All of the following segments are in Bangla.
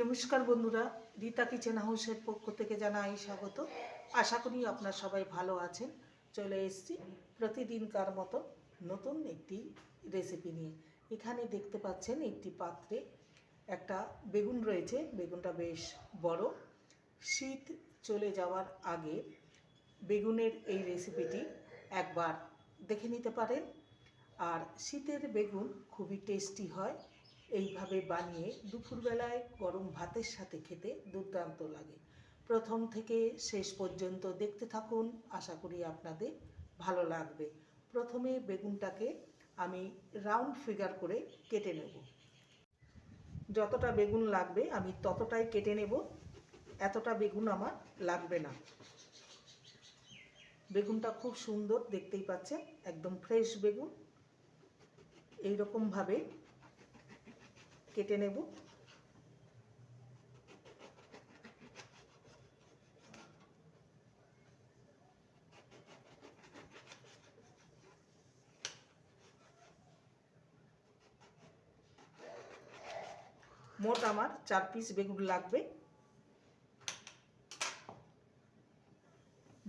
নমস্কার বন্ধুরা, রীতা কিচেন হাউসের পক্ষ থেকে জানাই স্বাগত। আশা করি আপনারা সবাই ভালো আছেন। চলে এসছি প্রতিদিনকার মতো নতুন একটি রেসিপি নিয়ে। এখানে দেখতে পাচ্ছেন একটি পাত্রে একটা বেগুন রয়েছে, বেগুনটা বেশ বড়। শীত চলে যাওয়ার আগে বেগুনের এই রেসিপিটি একবার দেখে নিতে পারেন। আর শীতের বেগুন খুবই টেস্টি হয়। এইভাবে বানিয়ে দুপুরবেলায় গরম ভাতের সাথে খেতে দুর্দান্ত লাগে। প্রথম থেকে শেষ পর্যন্ত দেখতে থাকুন, আশা করি আপনাদের ভালো লাগবে। প্রথমে বেগুনটাকে আমি রাউন্ড ফিগার করে কেটে নেব। যতটা বেগুন লাগবে আমি ততটাই কেটে নেব। এতটা বেগুন আমার লাগবে না। বেগুনটা খুব সুন্দর দেখতেই পাচ্ছেন, একদম ফ্রেশ বেগুন। এইরকমভাবে কেটে নেব। মোট আমার চার পিস বেগুন লাগবে।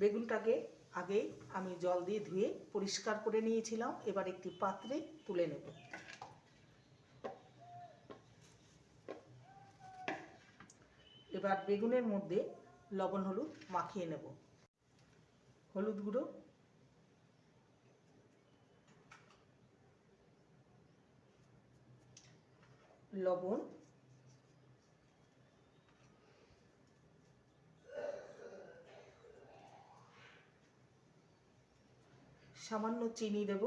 বেগুনটাকে আগে আমি জল দিয়ে ধুয়ে পরিষ্কার করে নিয়েছিলাম। এবার একটি পাত্রে তুলে নেব। এবার বেগুনের মধ্যে লবণ হলুদ মাখিয়ে নেব। হলুদ গুঁড়ো। লবণ। সামান্য চিনি দেব।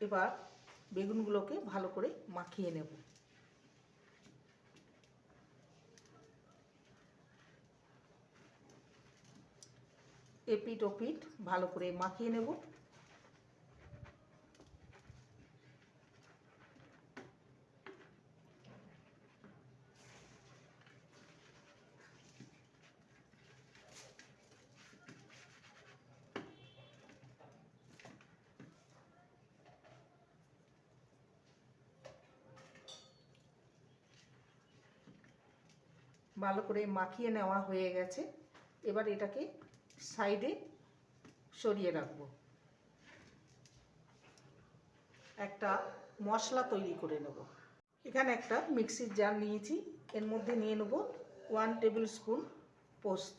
এবার বেগুনগুলোকে ভালো করে মাখিয়ে নেব। এপিট ওপিট ভালো করে মাখিয়ে নেব। ভালো করে মাখিয়ে নেওয়া হয়ে গেছে। এবার এটাকে সাইডে সরিয়ে রাখব। একটা মশলা তৈরি করে নেব। এখানে একটা মিক্সির জার নিয়েছি। এর মধ্যে নিয়ে নেব ওয়ান টেবিল স্পুন পোস্ত।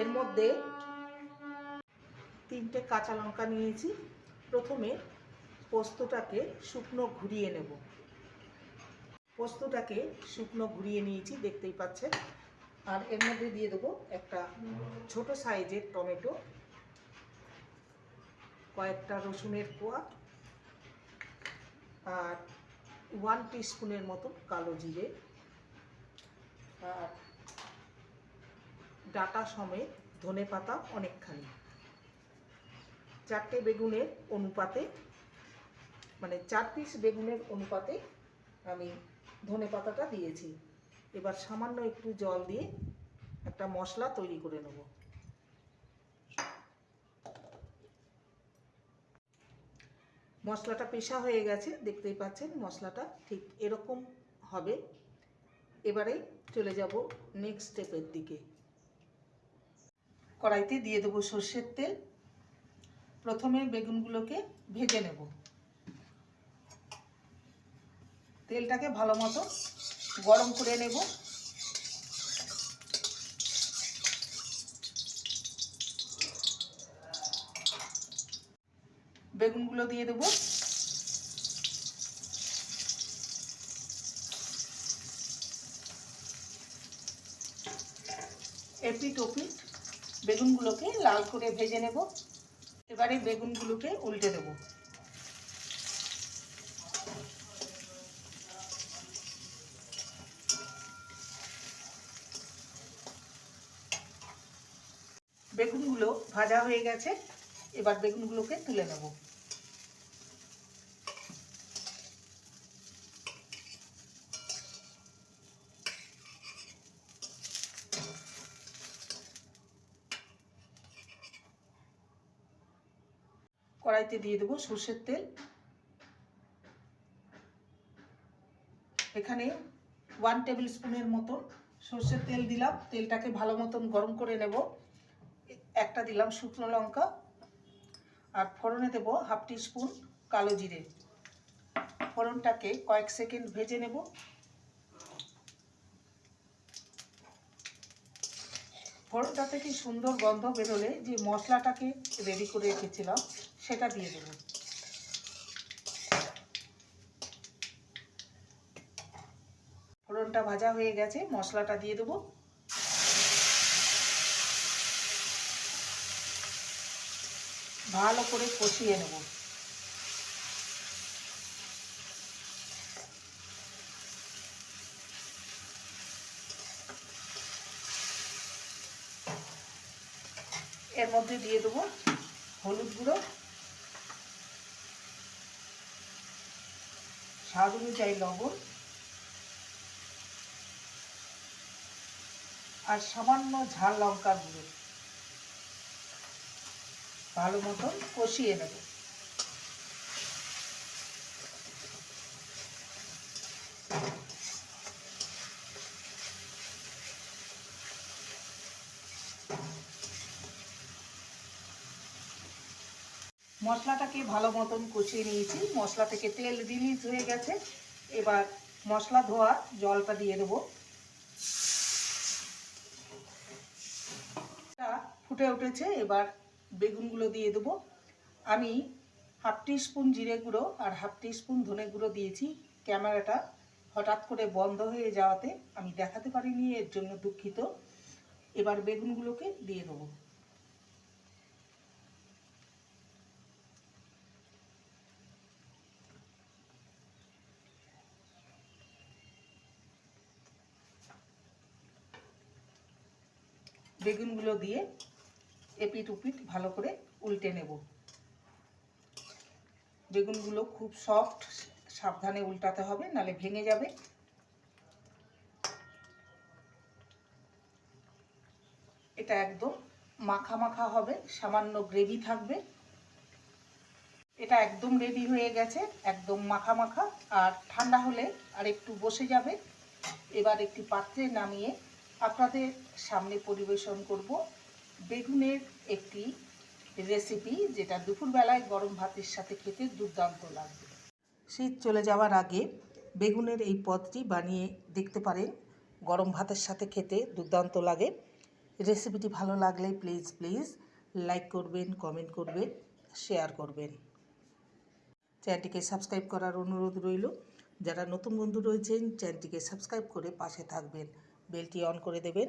এর মধ্যে তিনটে কাঁচা লঙ্কা নিয়েছি। প্রথমে পোস্তটাকে শুকনো ঘুরিয়ে নেব। পোস্তটাকে শুকনো ঘুরিয়ে নিয়েছি, দেখতেই পাচ্ছেন। আর এর মধ্যে দিয়ে দেবো একটা ছোট সাইজের টমেটো, কয়েকটা রসুনের কোয়া, আর ওয়ান স্পুনের মতো কালো জিরে, আর ডাটা সমেত ধনে পাতা অনেকখানি। চারটে বেগুনের অনুপাতে মানে চার পিস বেগুনের অনুপাতে আমি ধনে পাতাটা দিয়েছি। এবার সামান্য একটু জল দিয়ে একটা মশলা তৈরি করে নেব। মশলাটা পেশা হয়ে গেছে, দেখতেই পাচ্ছেন মশলাটা ঠিক এরকম হবে। এবারে চলে যাব নেক্সট স্টেপের দিকে। কড়াইতে দিয়ে দেবো সর্ষের তেল। প্রথমে বেগুনগুলোকে ভেজে নেব। তেলটাকে ভালো মতো গরম করে নেব। বেগুনগুলো দিয়ে দেবো। এপিট ওপিট বেগুনগুলোকে লাল করে ভেজে নেব। এবারে বেগুনগুলোকে উল্টে দেবো। বেগুনগুলো ভাজা হয়ে গেছে, এবার বেগুনগুলোকে তুলে নেব। কড়াইতে দিয়ে দেবো সর্ষের তেল। এখানে ওয়ান টেবিল স্পুনের মতো সর্ষের তেল দিলাম, তেলটাকে ভালো মতন গরম করে নেব। একটা দিলাম শুকনো লঙ্কা, আর ফোড়নে দেব হাফ টি স্পুন কালো জিরে। ফোড়নটাকে কয়েক সেকেন্ড ভেজে নেব। ফোড়নটা থেকে সুন্দর গন্ধ বেরোলে, যে মশলাটাকে রেডি করে রেখেছিলাম, সেটা দিয়ে দেব। ফোড়নটা ভাজা হয়ে গেছে, মশলাটা দিয়ে দেবো। ভালো করে কষিয়ে নেব। এর মধ্যে দিয়ে দেবো হলুদ গুঁড়ো। স্বাদ অনুযায়ী লবণ। আর সামান্য ঝাল লঙ্কার গুঁড়ো। ভালো মতন কষিয়ে নেব। মশলাটাকে ভালো মতন কষিয়ে নিয়েছি। মশলা থেকে তেল রিলিজ হয়ে গেছে। এবার মশলা ধোয়া জলটা দিয়ে দেবো। ফুটে উঠেছে। এবার বেগুনগুলো দিয়ে দেবো। আমি হাফ স্পুন জিরে গুঁড়ো আর হাফ স্পুন ধনে গুঁড়ো দিয়েছি। ক্যামেরাটা হঠাৎ করে বন্ধ হয়ে যাওয়াতে আমি দেখাতে পারিনি, এর জন্য দুঃখিত। এবার বেগুনগুলোকে দিয়ে দেবো। বেগুনগুলো দিয়ে এপিট উপিট ভালো করে উল্টে নেব। বেগুনগুলো খুব সফট সাবধানে উল্টাতে হবে, নালে ভেঙে যাবে। এটা একদম মাখা মাখা হবে, সামান্য গ্রেভি থাকবে। এটা একদম রেডি হয়ে গেছে, একদম মাখা মাখা, আর ঠান্ডা হলে আর একটু বসে যাবে। এবার একটি পাত্রে নামিয়ে আপনাদের সামনে পরিবেশন করব। বেগুনের একটি রেসিপি যেটা দুপুরবেলায় গরম ভাতের সাথে খেতে দুর্দান্ত লাগবে। শীত চলে যাওয়ার আগে বেগুনের এই পদটি বানিয়ে দেখতে পারেন। গরম ভাতের সাথে খেতে দুর্দান্ত লাগে। রেসিপিটি ভালো লাগলে প্লিজ প্লিজ লাইক করবেন কমেন্ট করবেন শেয়ার করবেন। চ্যানেলটিকে সাবস্ক্রাইব করার অনুরোধ রইল। যারা নতুন বন্ধু রয়েছেন, চ্যানেলটিকে সাবস্ক্রাইব করে পাশে থাকবেন। বেলটি অন করে দেবেন।